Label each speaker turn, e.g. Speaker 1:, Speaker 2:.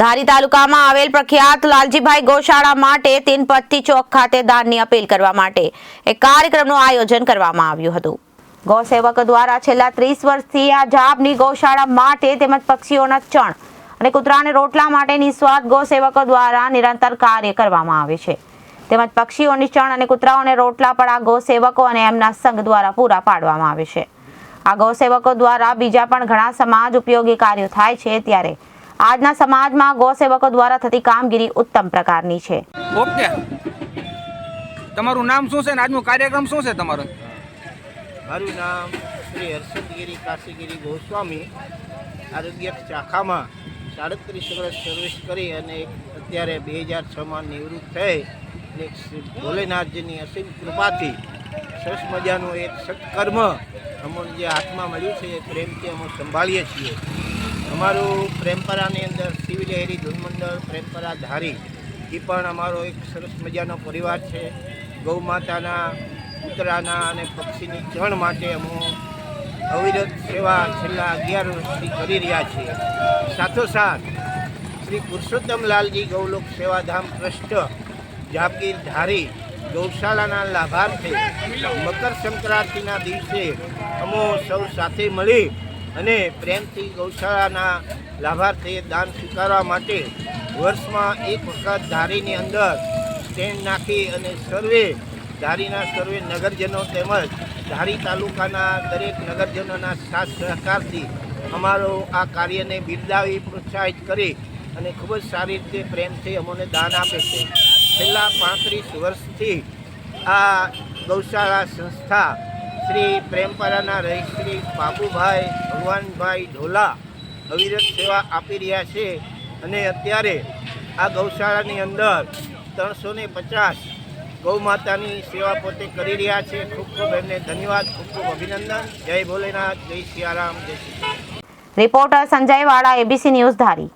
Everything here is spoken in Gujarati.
Speaker 1: ધારી તાલુકામાં આવેલ પ્રખ્યાત લાલજીભાઈ ગૌશાળા માટે તીનપત્તી ચોક ખાતે દાનની અપીલ કરવા માટે એક કાર્યક્રમનું આયોજન કરવામાં આવ્યું હતું. ગૌસેવક દ્વારા છેલ્લા ત્રીસ વર્ષથી આ જાબની ગૌશાળા માટે તેમજ પક્ષીઓના ચણ અને કૂતરાને રોટલા માટે નિસ્વાર્થ ગૌસેવકો દ્વારા નિરંતર કાર્ય કરવામાં આવે છે. તેમજ પક્ષીઓની ચણ અને કૂતરાઓને રોટલા પણ આ ગૌસેવકો અને એમના સંઘ દ્વારા પૂરા પાડવામાં આવે છે. આ ગૌસેવકો દ્વારા બીજા પણ ઘણા સમાજ ઉપયોગી કાર્યો થાય છે ત્યારે આજના સમાજમાં ગૌસેવકો દ્વારા થતી કામગીરી ઉત્તમ પ્રકારની છે.
Speaker 2: ઓકે. તમારું નામ શું છે ને આજનો કાર્યક્રમ શું છે તમારો?
Speaker 3: મારું નામ શ્રી હર્ષદગીરી કાશીગીરી ગોસ્વામી. આરોગ્ય શાખામાં સાડત્રીસ વર્ષ સર્વિસ કરી અને અત્યારે બે હજાર છમાં નિવૃત્ત થઈ. અને શ્રી ભોલેનાથજીની અસીમ કૃપાથી સરસ મજાનું એક સત્કર્મ અમને જે હાથમાં મળ્યું છે. એ પ્રેમથી અમે સંભાળીએ છીએ. અમારું પ્રેમપરાની અંદર શિવલહેરી ધૂનમંડળ પ્રેમપરા ધારી એ પણ અમારો એક સરસ મજાનો પરિવાર છે. ગૌ માતાના કૂતરાના અને પક્ષીની ચણ માટે અમે અવિરત સેવા છેલ્લા અગિયાર વર્ષથી કરી રહ્યા છીએ. સાથોસાથ, શ્રી પુરુષોત્તમ લાલજી ગૌલોક સેવાધામ ટ્રસ્ટ જાપગીર ધારી ગૌશાળાના લાભાર્થે મકર સંક્રાંતિના દિવસે અમો સૌ સાથે મળી અને પ્રેમથી ગૌશાળાના લાભાર્થીએ દાન સ્વીકારવા માટે વર્ષમાં એક વખત ધારીની અંદર સ્ટેન્ડ નાખી અને સર્વે, ધારીના સર્વે નગરજનો તેમજ ધારી તાલુકાના દરેક નગરજનોના સાથ સહકારથી અમારો આ કાર્યને બિરદાવી પ્રોત્સાહિત કરી અને ખૂબ જ સારી રીતે પ્રેમથી અમને દાન આપે છે. છેલ્લા પાંત્રીસ વર્ષથી આ ગૌશાળા સંસ્થા શ્રી પ્રેમપરાના રહીશ શ્રી બાબુભાઈ, ભગવાનભાઈ ઢોલા અવિરત સેવા આપી રહ્યા છે. અને અત્યારે આ ગૌશાળાની અંદર ત્રણસો ને પચાસ ગૌ માતાની સેવા પોતે કરી રહ્યા છે. ખૂબ ખૂબ એમને ધન્યવાદ, ખૂબ ખૂબ અભિનંદન. જય ભોલેનાથ, જય સિયારામ જય.
Speaker 1: રિપોર્ટર સંજય વાળા એબીસી ન્યૂઝ ધારી.